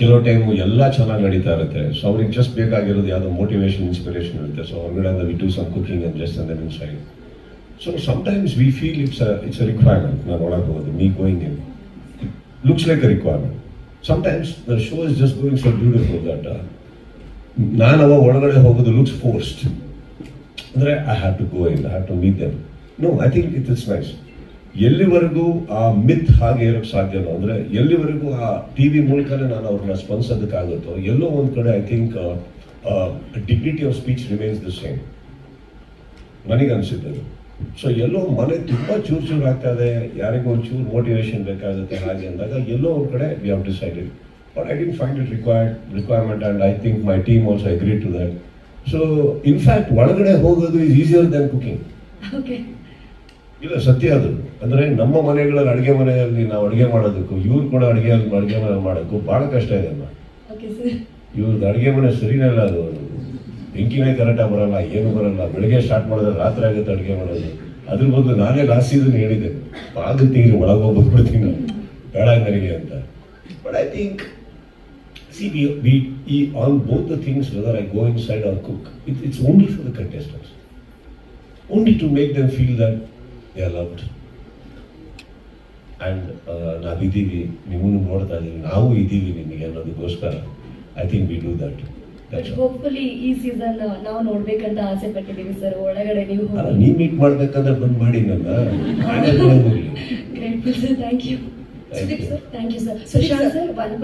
ಕೆಲವು ಟೈಮು ಎಲ್ಲ ಚೆನ್ನಾಗಿ ನಡೀತಾ ಇರುತ್ತೆ. ಸೊ ಅವ್ರಿಗೆ ಜಸ್ಟ್ ಬೇಕಾಗಿರೋದು ಯಾವುದೋ ಮೋಟಿವೇಶನ್ ಇನ್ಸ್ಪಿರೇಷನ್ ಇರುತ್ತೆ. ಸೊ ಹೊರಗಡೆ we do some cooking and just and inside so sometimes we feel it's it's a requirement ನಾನು ಒಳಗೆ ಹೋಗೋದು me going in looks like a requirement sometimes the show is just going so beautiful that ನಾನು ಅವಾಗ ಒಳಗಡೆ ಹೋಗೋದು looks forced ಅಂದರೆ I have to go in I have to meet them no I think it is nice ಎಲ್ಲಿವರೆಗೂ ಆ ಮಿತ್ ಹಾಗೆ ಇರೋಕ್ಕೆ ಸಾಧ್ಯನೋ ಅಂದರೆ ಎಲ್ಲಿವರೆಗೂ ಆ ಟಿ ವಿ ಮೂಲಕನೇ ನಾನು ಅವ್ರನ್ನ ಸ್ಪಂದಿಸೋದಕ್ಕಾಗುತ್ತೋ, ಎಲ್ಲೋ ಒಂದು ಕಡೆ I think dignity of speech remains the same ನನಗೆ ಅನಿಸುತ್ತೆ ಸೊ ಎಲ್ಲೋ ಮನೆ ತುಂಬ ಚೂರು ಚೂರು ಆಗ್ತಾ ಇದೆ, ಯಾರಿಗೂ ಒಂದು ಚೂರು ಮೋಟಿವೇಶನ್ ಬೇಕಾಗುತ್ತೆ ಹಾಗೆ ಅಂದಾಗ ಎಲ್ಲೋ ಒಂದು ಕಡೆ we have decided but I didn't find it required requirement and I think my team also agree to that so in fact ಒಳಗಡೆ ಹೋಗೋದು ಈಸ್ ಈಸಿಯರ್ ದೆನ್ ಕುಕಿಂಗ್ ಇಲ್ಲ ಸತ್ಯ ಅದು. ಅಂದರೆ ನಮ್ಮ ಮನೆಗಳಲ್ಲಿ ಅಡುಗೆ ಮನೆಯಲ್ಲಿ ನಾವು ಅಡುಗೆ ಮಾಡೋದಕ್ಕೂ ಇವ್ರು ಕೂಡ ಅಡುಗೆ ಅಡುಗೆ ಮನೆ ಮಾಡೋಕ್ಕೂ ಭಾಳ ಕಷ್ಟ ಇದೆ ಅಮ್ಮ. ಇವ್ರದ್ದು ಅಡುಗೆ ಮನೆ ಸರಿನೇ ಇಲ್ಲ ಅದು. ಬೆಂಕಿನೇ ಕರೆಕ್ಟಾಗಿ ಬರಲ್ಲ ಏನು ಬರಲ್ಲ. ಬೆಳಗ್ಗೆ ಸ್ಟಾರ್ಟ್ ಮಾಡಿದ್ರೆ ರಾತ್ರಿ ಆಗುತ್ತೆ ಅಡುಗೆ ಮಾಡೋದು. ಅದ್ರ ಬದಲು ನಾನೇ ಲಾಸ್ಟ್ ಇದನ್ನು ಹೇಳಿದ್ದೆ. ಆಗುತ್ತೆ ತೀರಿ ಒಳಗೆ ಹೋಗ್ಬಿಡ್ತೀನಿ ನಾನು. ಬೇಡ ನನಗೆ ಅಂತ. But I think see we we ಈ on both the things whether I go inside or cook it it's only for the contestants only to make them feel that they are loved and ನಾವಿದ್ದೀವಿ ನಿಮ್ಮನ್ನು ನೋಡ್ತಾ ಇದ್ದೀವಿ ನಾವು ಇದ್ದೀವಿ ನಿಮಗೆ ಅನ್ನೋದಕ್ಕೋಸ್ಕರ I think we do that hopefully ಈ season ನಾವು ನೋಡ್ಬೇಕಂತ ಆಸೆ ಪಟ್ಟಿದ್ದೀವಿ ಸರ್ ಒಳಗಡೆ ನೀವು ನೀವು ಮೀಟ್ ಮಾಡ್ಬೇಕಂದ್ರೆ ಬಂದು ಮಾಡಿ ನನ್ನ. Thank you. Sir thank you sir Sushant sir one